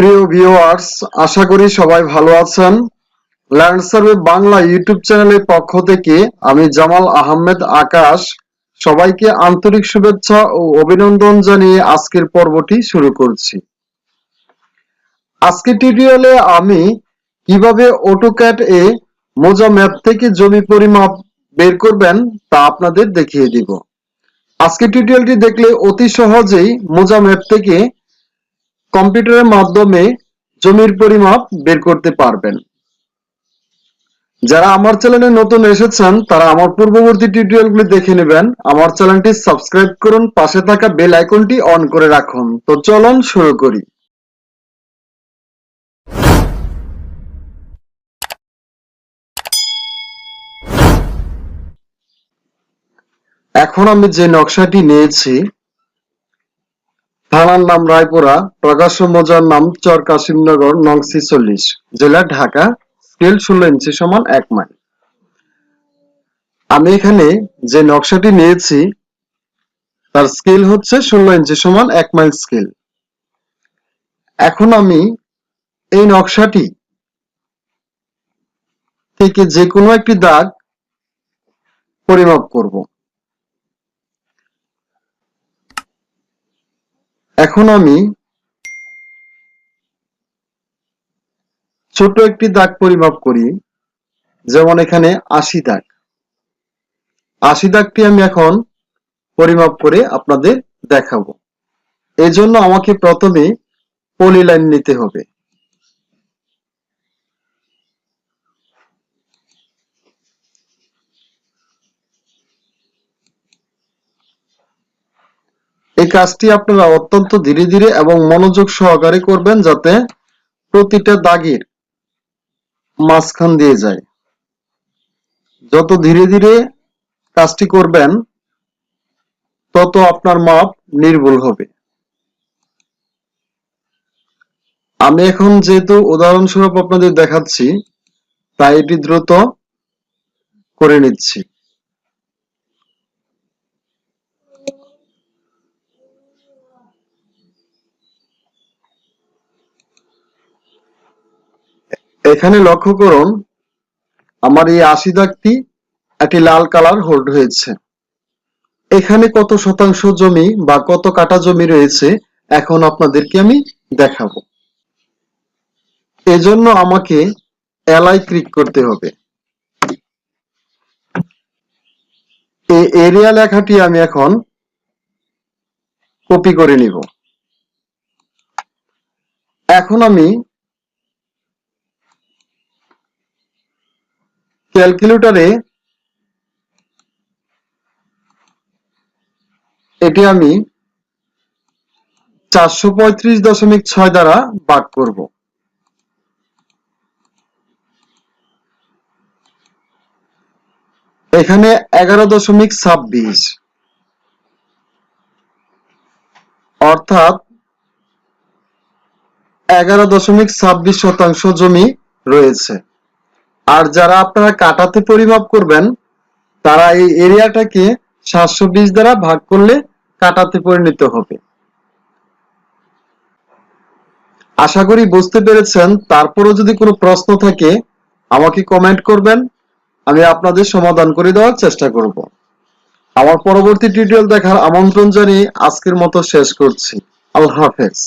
প্রিয় ভিউয়ার্স আশা করি সবাই ভালো আছেন। ল্যান্ড সার্ভে বাংলা ইউটিউব চ্যানেলের পক্ষ থেকে আমি জামাল আহমেদ আকাশ। সবাইকে আন্তরিক শুভেচ্ছা ও অভিনন্দন জানিয়ে আজকের পর্বটি শুরু করছি। টিউটোরিয়ালে আমি কীভাবে অটোক্যাট এ মোজা ম্যাপ থেকে জমি পরিমাপ বের করবেন তা আপনাদের দেখিয়ে দিব। আজকের টিউটোরিয়ালটি দেখলে অতি সহজেই মোজা ম্যাপ থেকে কম্পিউটারের মাধ্যমে জমির পরিমাপ বের করতে পারবেন। যারা আমার চ্যানেলে নতুন এসেছেন, তারা আমার পূর্ববর্তী টিউটোরিয়ালগুলি দেখে নেবেন। আমার চ্যানেলটি সাবস্ক্রাইব করুন, পাশে থাকা বেল আইকনটি অন করে রাখুন। তো চলুন শুরু করি। এখন আমি যে নকশাটি নিয়েছি থানার নাম রায়পুরা, প্রকাশ্য মজার নাম চর কাশিমনগর নং ছিচল্লিশ জেলা ঢাকা স্কেল ষোলো ইঞ্চি সমান এক মাইল। আমি এখানে যে নকশাটি নিয়েছি, তার স্কেল হচ্ছে ষোলো ইঞ্চি সমান এক মাইল স্কেল। এখন আমি এই নকশাটি থেকে যে কোনো একটি দাগ পরিমাপ করব। এখন আমি ছোট একটি দাগ পরিমাপ করি, যেমন এখানে আশি দাগ। আশি দাগটি আমি এখন পরিমাপ করে আপনাদের দেখাবো। জন্য আমাকে প্রথমে পলি লাইন নিতে হবে। এই কাজটি আপনারা অত্যন্ত ধীরে ধীরে এবং মনোযোগ সহকারে করবেন যাতে প্রতিটা দাগের মাঝখান দিয়ে যায়। যত ধীরে ধীরে কাজটি করবেন, তত আপনার মাপ নির্ভুল হবে। আমি এখন যেহেতু উদাহরণস্বরূপ আপনাদের দেখাচ্ছি, তাই এটি দ্রুত করে নিচ্ছি। এখানে লক্ষ্য করুন, আমার এই আশি দাগটি একটি লাল কালার হোল্ড হয়েছে। এখানে কত শতাংশ জমি বা কত কাটা জমি রয়েছে, এখন আপনাদেরকে আমি দেখাবো। এজন্য আমাকে এলাই ক্লিক করতে হবে। এই এরিয়া লেখাটি আমি এখন কপি করে নিব। এখন আমি ক্যালকুলেটরে এটি আমি চারশো পঁয়ত্রিশ দশমিক ছয় দ্বারা ভাগ করব। এখানে এগারো দশমিক ছাব্বিশ। অর্থাৎ এগারো দশমিক ছাব্বিশ শতাংশ জমি রয়েছে। আর যারা আপনারা কাটাতে পরিমাপ করবেন, তারা এই এরিয়াটাকে সাতশো বিশ দ্বারা ভাগ করলে কাটাতে পরিণত হবে। আশা করি বুঝতে পেরেছেন। তারপরও যদি কোনো প্রশ্ন থাকে, আমাকে কমেন্ট করবেন। আমি আপনাদের সমাধান করে দেওয়ার চেষ্টা করব। আমার পরবর্তী টিউটোরিয়াল দেখার আমন্ত্রণ জানিয়ে আজকের মতো শেষ করছি। আল্লাহ হাফেজ।